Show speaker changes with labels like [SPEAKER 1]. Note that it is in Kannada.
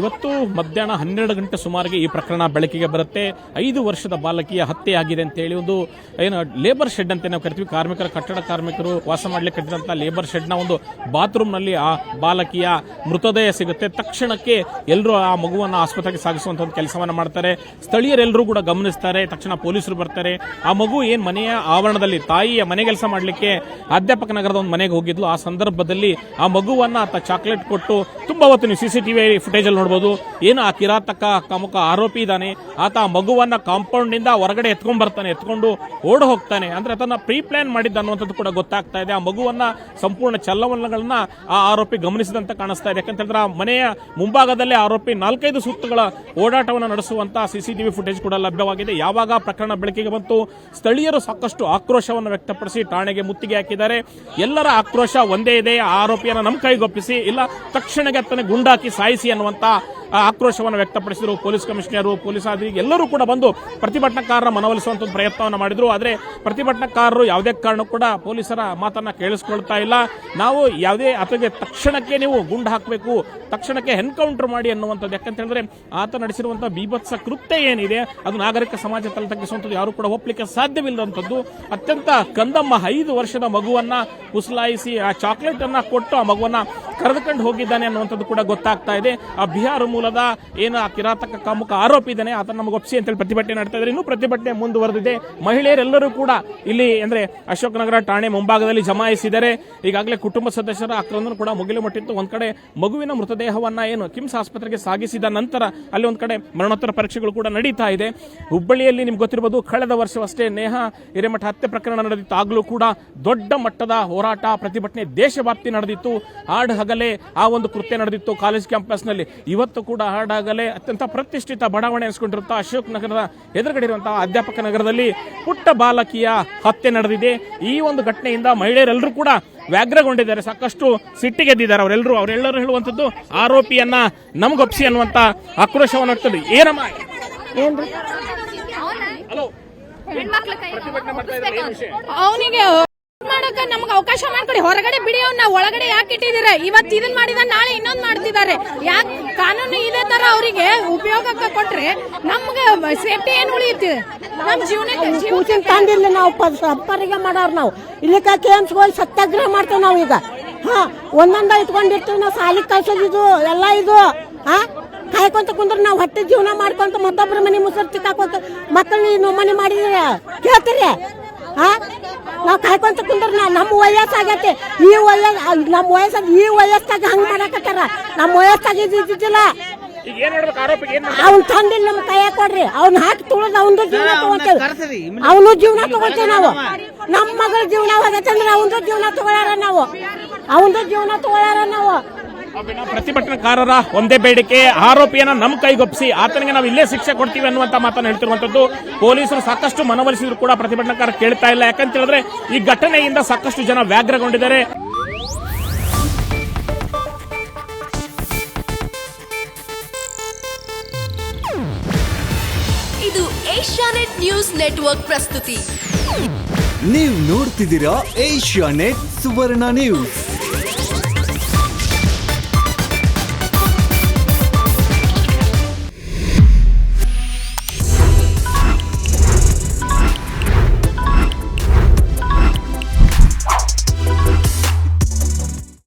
[SPEAKER 1] ಇವತ್ತು ಮಧ್ಯಾಹ್ನ ಹನ್ನೆರಡು ಗಂಟೆ ಸುಮಾರಿಗೆ ಈ ಪ್ರಕರಣ ಬೆಳಕಿಗೆ ಬರುತ್ತೆ. ಐದು ವರ್ಷದ ಬಾಲಕಿಯ ಹತ್ಯೆ ಆಗಿದೆ ಅಂತ ಹೇಳಿ ಒಂದು ಏನು ಲೇಬರ್ ಶೆಡ್ ಅಂತ ನಾವು ಕರಿತೀವಿ. ಕಾರ್ಮಿಕರ ಕಟ್ಟಡ ಕಾರ್ಮಿಕರು ವಾಸ ಮಾಡಲಿಕ್ಕೆ ಕಟ್ಟಿದಂತಹ ಲೇಬರ್ ಶೆಡ್ನ ಒಂದು ಬಾತ್ರೂಮ್ನಲ್ಲಿ ಆ ಬಾಲಕಿಯ ಮೃತದೇಹ ಸಿಗುತ್ತೆ. ತಕ್ಷಣಕ್ಕೆ ಎಲ್ಲರೂ ಆ ಮಗುವನ್ನ ಆಸ್ಪತ್ರೆಗೆ ಸಾಗಿಸುವಂತಹ ಒಂದು ಕೆಲಸವನ್ನ ಮಾಡ್ತಾರೆ. ಸ್ಥಳೀಯರೆಲ್ಲರೂ ಕೂಡ ಗಮನಿಸ್ತಾರೆ. ತಕ್ಷಣ ಪೊಲೀಸರು ಬರ್ತಾರೆ. ಆ ಮಗು ಏನ್ ಮನೆಯ ಆವರಣದಲ್ಲಿ ತಾಯಿಯ ಮನೆ ಕೆಲಸ ಮಾಡಲಿಕ್ಕೆ ಅಧ್ಯಾಪಕ ನಗರದ ಒಂದು ಮನೆಗೆ ಹೋಗಿದ್ಲು. ಆ ಸಂದರ್ಭದಲ್ಲಿ ಆ ಮಗುವನ್ನ ಆತ ಚಾಕ್ಲೇಟ್ ಕೊಟ್ಟು ತುಂಬಾ ಹೊತ್ತು ನೀವು ಫುಟೇಜ್ ಅಲ್ಲಿ ನೋಡಬಹುದು ಏನು ಆ ಕಿರಾತಕ ಕಮುಖ ಆರೋಪಿ ಇದ್ದಾನೆ. ಆತ ಮಗುವನ್ನ ಕಾಂಪೌಂಡ್ನಿಂದ ಹೊರಗಡೆ ಎತ್ಕೊಂಡ್ ಬರ್ತಾನೆ, ಎತ್ಕೊಂಡು ಓಡ್ ಹೋಗ್ತಾನೆ. ಅಂದ್ರೆ ತನ್ನ ಪ್ರೀ ಪ್ಲಾನ್ ಮಾಡಿದ್ದ ಅನ್ನುವಂಥದ್ದು ಕೂಡ ಗೊತ್ತಾಗ್ತಾ ಇದೆ. ಆ ಮಗುವನ್ನ ಸಂಪೂರ್ಣ ಚಲ್ಲವಲ್ಲಗಳನ್ನ ಆ ಆರೋಪಿ ಗಮನಿಸಿದಂತ ಕಾಣಿಸ್ತಾ ಇದೆ. ಯಾಕಂತ ಹೇಳಿದ್ರೆ ಆ ಮನೆಯ ಮುಂಭಾಗದಲ್ಲೇ ಆರೋಪಿ ನಾಲ್ಕೈದು ಸುತ್ತುಗಳ ಓಡಾಟವನ್ನು ನಡೆಸುವಂತ ಸಿಸಿಟಿವಿ ಫುಟೇಜ್ ಕೂಡ ಲಭ್ಯವಾಗಿದೆ. ಯಾವಾಗ ಪ್ರಕರಣ ಬೆಳಕಿಗೆ ಬಂತು, ಸ್ಥಳೀಯರು ಸಾಕಷ್ಟು ಆಕ್ರೋಶವನ್ನು ವ್ಯಕ್ತಪಡಿಸಿ ಠಾಣೆಗೆ ಮುತ್ತಿಗೆ ಹಾಕಿದ್ದಾರೆ. ಎಲ್ಲರ ಆಕ್ರೋಶ ಒಂದೇ ಇದೆ. ಆ ಆರೋಪಿಯನ್ನ ನಮ್ಮ ಕೈಗೊಪ್ಪಿಸಿ, ಇಲ್ಲ ತಕ್ಷಣಕ್ಕೆ ತನ್ನ ಗುಂಡಾಕಿ ಸಾಯಿಸಿ ಅನ್ನುವಂತ ಆ ಆಕ್ರೋಶವನ್ನು ವ್ಯಕ್ತಪಡಿಸಿದರು. ಪೊಲೀಸ್ ಕಮಿಷನರು, ಪೊಲೀಸ್ ಅಧಿಕಾರಿ ಎಲ್ಲರೂ ಕೂಡ ಬಂದು ಪ್ರತಿಭಟನಾಕಾರರ ಮನವೊಲಿಸುವಂತ ಒಂದು ಪ್ರಯತ್ನವನ್ನು ಮಾಡಿದರು. ಆದರೆ ಪ್ರತಿಭಟನಾಕಾರರು ಯಾವುದೇ ಕಾರಣ ಕೂಡ ಪೊಲೀಸರ ಮಾತನ್ನು ಕೇಳಿಸ್ಕೊಳ್ತಾ ಇಲ್ಲ. ನಾವು ಯಾವುದೇ ಆತಗೆ ತಕ್ಷಣಕ್ಕೆ ನೀವು ಗುಂಡು ಹಾಕಬೇಕು, ತಕ್ಷಣಕ್ಕೆ ಎನ್ಕೌಂಟರ್ ಮಾಡಿ ಅನ್ನುವಂಥದ್ದು. ಯಾಕಂತ ಹೇಳಿದ್ರೆ ಆತ ನಡೆಸಿರುವಂಥ ಬೀಭತ್ಸ ಕೃತ್ಯ ಏನಿದೆ, ಅದು ನಾಗರಿಕ ಸಮಾಜ ತಲೆ ತಗ್ಗಿಸುವಂಥದ್ದು. ಯಾರು ಕೂಡ ಒಪ್ಪಲಿಕ್ಕೆ ಸಾಧ್ಯವಿಲ್ಲದಂಥದ್ದು. ಅತ್ಯಂತ ಕಂದಮ್ಮ ಐದು ವರ್ಷದ ಮಗುವನ್ನು ಕುಸಲಾಯಿಸಿ ಆ ಚಾಕ್ಲೇಟನ್ನು ಕೊಟ್ಟು ಆ ಮಗುವನ್ನು ಕರೆದುಕೊಂಡು ಹೋಗಿದ್ದಾನೆ ಅನ್ನುವಂಥದ್ದು ಕೂಡ ಗೊತ್ತಾಗ್ತಾ ಇದೆ. ಆ ಬಿಹಾರ ಮೂಲದ ಏನು ಆ ಕಿರಾತಕ ಕಾಮುಕ ಆರೋಪಿ ಇದ್ದಾನೆ ಆತ ನಮಗೆ ಒಪ್ಸಿ ಅಂತೇಳಿ ಪ್ರತಿಭಟನೆ ನಡೆಸ್ತಾ ಇದ್ದಾರೆ. ಇನ್ನೂ ಪ್ರತಿಭಟನೆ ಮುಂದುವರೆದಿದೆ. ಮಹಿಳೆಯರೆಲ್ಲರೂ ಕೂಡ ಇಲ್ಲಿ ಅಂದ್ರೆ ಅಶೋಕನಗರ ಠಾಣೆ ಮುಂಭಾಗದಲ್ಲಿ ಜಮಾಯಿಸಿದ್ದಾರೆ ಈಗಾಗಲೇ ಕುಟುಂಬ ಸದಸ್ಯರ ಆಕ್ರಂದನ ಕೂಡ ಮುಗಿಲು ಮುಟ್ಟಿತ್ತು. ಒಂದ್ ಕಡೆ ಮಗುವಿನ ಮೃತದೇಹವನ್ನ ಏನು ಕಿಮ್ಸ್ ಆಸ್ಪತ್ರೆಗೆ ಸಾಗಿಸಿದ ನಂತರ ಅಲ್ಲಿ ಒಂದ್ ಕಡೆ ಮರಣೋತ್ತರ ಪರೀಕ್ಷೆಗಳು ಕೂಡ ನಡೀತಾ ಇದೆ. ಹುಬ್ಬಳ್ಳಿಯಲ್ಲಿ ನಿಮ್ಗೆ ಗೊತ್ತಿರಬಹುದು ಕಳೆದ ವರ್ಷವಷ್ಟೇ ನೇಹ ಹಿರೇಮಠ ಹತ್ಯೆ ಪ್ರಕರಣ ನಡೆದಿತ್ತು. ಆಗಲೂ ಕೂಡ ದೊಡ್ಡ ಮಟ್ಟದ ಹೋರಾಟ, ಪ್ರತಿಭಟನೆ ದೇಶವ್ಯಾಪ್ತಿ ನಡೆದಿತ್ತು. ಹಾಡ್ ಹಗಲೇ ಆ ಒಂದು ಕೃತ್ಯ ನಡೆದಿತ್ತು ಕಾಲೇಜ್ ಕ್ಯಾಂಪಸ್ನಲ್ಲಿ. ಇವತ್ತು ಕೂಡ ಹಾಡಾಗಲೇ ಅತ್ಯಂತ ಪ್ರತಿಷ್ಠಿತ ಬಡಾವಣೆ ಅನಿಸ್ಕೊಂಡಿರುತ್ತ ಅಶೋಕ್ ನಗರದ ಎದುರುಗಡೆ ಇರುವಂತಹ ಅಧ್ಯಾಪಕ ನಗರದಲ್ಲಿ ಪುಟ್ಟ ಬಾಲಕಿಯ ಹತ್ಯೆ ನಡೆದಿದೆ. ಈ ಒಂದು ಘಟನೆಯಿಂದ ಮಹಿಳೆಯರೆಲ್ಲರೂ ಕೂಡ ವ್ಯಾಘ್ರಗೊಂಡಿದ್ದಾರೆ. ಸಾಕಷ್ಟು ಸಿಟ್ಟಿಗೆದ್ದಿದ್ದಾರೆ ಅವರೆಲ್ಲರೂ. ಅವರೆಲ್ಲರೂ ಹೇಳುವಂಥದ್ದು ಆರೋಪಿಯನ್ನ ನಮ್ಗೊಪ್ಸಿ ಅನ್ನುವಂತ ಆಕ್ರೋಶವನ್ನು ವ್ಯಕ್ತಪಡಿಸಿ. ಏನಮ್ಮ? ಹಲೋ.
[SPEAKER 2] ಅವನಿಗೆ ನಮ್ಗೆ ಅವಕಾಶ ಮಾಡ್ಕೊಡಿ. ಹೊರಗಡೆ ಬಿಡಿ ಅವ್ನ ಒಳಗಡೆ ಯಾಕೆ ಇಟ್ಟಿದ್ದೀರ? ಇವತ್ತು ಇದನ್ನ ಮಾಡಿದ ನಾಳೆ ಇನ್ನೊಂದು ಮಾಡ್ತಿದ್ದಾರೆ. ಯಾಕೆ ಕಾನೂನು ಇದೇ ತರ ಅವರಿಗೆ ಉಪಯೋಗಕ್ಕೆ ಕೊಟ್ರೆ ನಮ್ಗೆ ಸೇಫ್ಟಿ ಏನು ಉಳಿಯುತ್ತೆ? ನಮ್ಮ ಜೀವನಕ್ಕೆ
[SPEAKER 3] ತಂದಿಲ್ಲ ನಾವು ಸಂಪರ್ಕ ಮಾಡೋರು ನಾವು. ಇಲ್ಲಿಕ ಹೋಗಿ ಸತ್ಯಾಗ್ರಹ ಮಾಡ್ತೇವೆ ನಾವು ಈಗ. ಹಾ ಒಂದೊಂದ ಇಟ್ಕೊಂಡಿರ್ತೀವಿ ನಾವು ಸಾಲಿ ಕಳ್ಸೋದಿದು ಎಲ್ಲ ಇದು ಹಾ ಕಾಯ್ಕೊಂತ ಕುಂದ್ರೆ ನಾವು ಹೊಟ್ಟೆ ಜೀವನ ಮಾಡ್ಕೊಂತ ಮತ್ತೊಬ್ಬರ ಮನೆ ಮುಸರ್ತಿ ಚಿಕ್ಕಾಕೊಂತ ಮಕ್ಕಳನ್ನ ಮನೆ ಮಾಡಿದ್ರೆ ಕೇಳ್ತೀರಿ? ಹಾ ನಾವು ಕಾಯ್ಕೊಂತ ಕುಂದ್ರ ನಾ ನಮ್ಮ ವಯಸ್ಸಾಗೈತಿ. ಈ ವಯಸ್ಸು ನಮ್ಮ ವಯಸ್ಸಾಗ ಈ ವಯಸ್ಸಾಗ ಹಂಗ್ ಮಾಡಕತ್ತಾರ? ನಮ್ಮ ವಯಸ್ಸಾಗ ಇದ್ದಿದ್ದಿಲ್ಲ? ಅವ್ನ್ ತಂದಿಲ್ಲ ನಮ್ ಕೈಯಾಗ ಕೊಡ್ರಿ. ಅವ್ನ ಹಾಕಿ ತುಳಿದ್ ಅವನು ಜೀವನ ತಗೋತೇವೆ. ಅವನು ಜೀವನ ತಗೋತೇವೆ ನಾವು. ನಮ್ಮ ಮಗಳ ಜೀವನ ಹೋಗೈತಂದ್ರೆ ಅವನದು ಜೀವನ ತಗೊಳ್ಳಾರ ನಾವು. ಅವನದು ಜೀವನ ತಗೊಳಾರ ನಾವು.
[SPEAKER 1] ಪ್ರತಿಭಟನಾಕಾರರ ಒಂದೇ ಬೇಡಿಕೆ ಆರೋಪಿಯನ್ನ ನಮ್ಮ ಕೈಗೊಪ್ಪಿಸಿ ಆತನಿಗೆ ನಾವು ಇಲ್ಲೇ ಶಿಕ್ಷೆ ಕೊಡ್ತೀವಿ ಅನ್ನುವಂತ ಮಾತನ್ನು ಹೇಳ್ತಿರುವಂತದ್ದು ಪೊಲೀಸರು ಸಾಕಷ್ಟು ಮನವೊಲಿಸಿದ್ರು ಕೂಡ ಪ್ರತಿಭಟನಾಕಾರ ಕೇಳ್ತಾ ಇಲ್ಲ. ಯಾಕಂತ ಹೇಳಿದ್ರೆ ಈ ಘಟನೆಯಿಂದ ಸಾಕಷ್ಟು ಜನ ವ್ಯಾಘ್ರಗೊಂಡಿದ್ದಾರೆ.
[SPEAKER 4] ಇದು ಏಷ್ಯಾನೆಟ್ ನ್ಯೂಸ್ ನೆಟ್ವರ್ಕ್ ಪ್ರಸ್ತುತಿ.
[SPEAKER 5] ನೀವು ನೋಡ್ತಿದ್ದೀರಾ ಏಷ್ಯಾ ನೆಟ್ ಸುವರ್ಣ ನ್ಯೂಸ್.